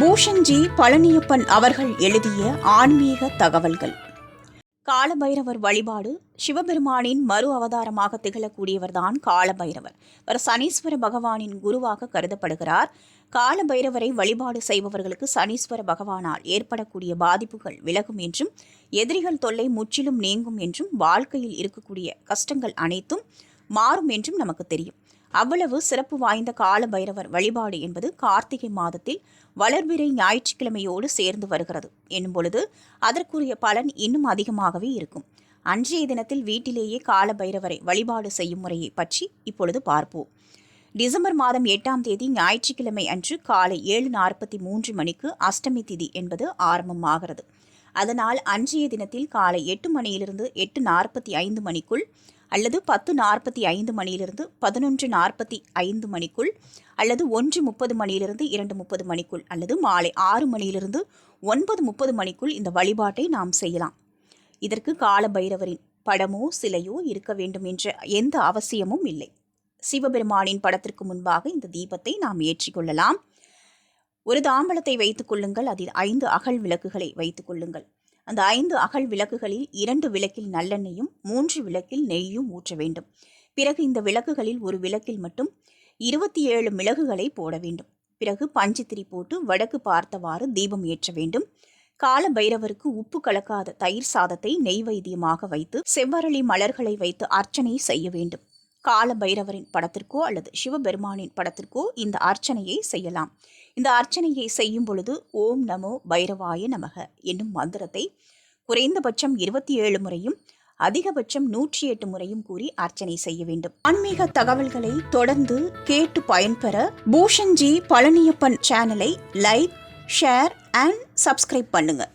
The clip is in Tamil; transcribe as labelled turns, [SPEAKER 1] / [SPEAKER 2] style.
[SPEAKER 1] பூஷன்ஜி பழனியப்பன் அவர்கள் எழுதிய ஆன்மீக தகவல்கள். காலபைரவர் வழிபாடு சிவபெருமானின் மறு அவதாரமாக திகழக்கூடியவர்தான் காலபைரவர். அவர் சனீஸ்வர பகவானின் குருவாக கருதப்படுகிறார். காலபைரவரை வழிபாடு செய்பவர்களுக்கு சனீஸ்வர பகவானால் ஏற்படக்கூடிய பாதிப்புகள் விலகும் என்றும் எதிரிகள் தொல்லை முற்றிலும் நீங்கும் என்றும் வாழ்க்கையில் இருக்கக்கூடிய கஷ்டங்கள் அனைத்தும் மாறும் என்றும் நமக்கு தெரியும். அவ்வளவு சிறப்பு வாய்ந்த கால பைரவர் வழிபாடு என்பது கார்த்திகை மாதத்தில் வளர்பிறை ஞாயிற்றுக்கிழமையோடு சேர்ந்து வருகிறது. என்னும் பொழுது அதற்குரிய பலன் இன்னும் அதிகமாகவே இருக்கும். அன்றைய தினத்தில் வீட்டிலேயே கால பைரவரை வழிபாடு செய்யும் முறையை பற்றி இப்பொழுது பார்ப்போம். டிசம்பர் மாதம் எட்டாம் தேதி ஞாயிற்றுக்கிழமை அன்று காலை ஏழு நாற்பத்தி மூன்று மணிக்கு அஷ்டமி திதி என்பது ஆரம்பமாகிறது. அதனால் அன்றைய தினத்தில் காலை எட்டு மணியிலிருந்து எட்டு நாற்பத்தி ஐந்து மணிக்குள் அல்லது பத்து நாற்பத்தி ஐந்து மணியிலிருந்து பதினொன்று நாற்பத்தி ஐந்து மணிக்குள் அல்லது ஒன்று முப்பது மணியிலிருந்து இரண்டு முப்பது மணிக்குள் அல்லது மாலை ஆறு மணியிலிருந்து ஒன்பது முப்பது மணிக்குள் இந்த வழிபாட்டை நாம் செய்யலாம். இதற்கு கால பைரவரின் படமோ சிலையோ இருக்க வேண்டும் என்ற எந்த அவசியமும் இல்லை. சிவபெருமானின் படத்திற்கு முன்பாக இந்த தீபத்தை நாம் ஏற்றிக்கொள்ளலாம் ஒரு தாம்பலத்தை வைத்துக் கொள்ளுங்கள். அதில் ஐந்து அகல் விளக்குகளை வைத்துக் கொள்ளுங்கள். அந்த ஐந்து அகல் விளக்குகளில் இரண்டு விளக்கில் நல்லெண்ணெயும் மூன்று விளக்கில் நெய்யும் ஊற்ற வேண்டும். பிறகு இந்த விளக்குகளில் ஒரு விளக்கில் மட்டும் இருபத்தி ஏழு மிளகுகளை போட வேண்டும். பிறகு பஞ்சுத்திரி போட்டு வடக்கு பார்த்தவாறு தீபம் ஏற்ற வேண்டும். கால பைரவருக்கு உப்பு கலக்காத தயிர் சாதத்தை நெய் வைத்தியமாக வைத்து செவ்வரளி மலர்களை வைத்து அர்ச்சனை செய்ய வேண்டும். கால பைரவரின் படத்திற்கோ அல்லது சிவபெருமானின் படத்திற்கோ இந்த அர்ச்சனையை செய்யலாம். இந்த அர்ச்சனையை செய்யும் பொழுது ஓம் நமோ பைரவாய நமக என்னும் மந்திரத்தை குறைந்தபட்சம் இருபத்தி ஏழு முறையும் அதிகபட்சம் நூற்றி எட்டு முறையும் கூறி அர்ச்சனை செய்ய வேண்டும். ஆன்மீக தகவல்களை தொடர்ந்து கேட்டு பயன்பெற பூஷன்ஜி பழனியப்பன் சேனலை லைக் ஷேர் அண்ட் சப்ஸ்கிரைப் பண்ணுங்கள்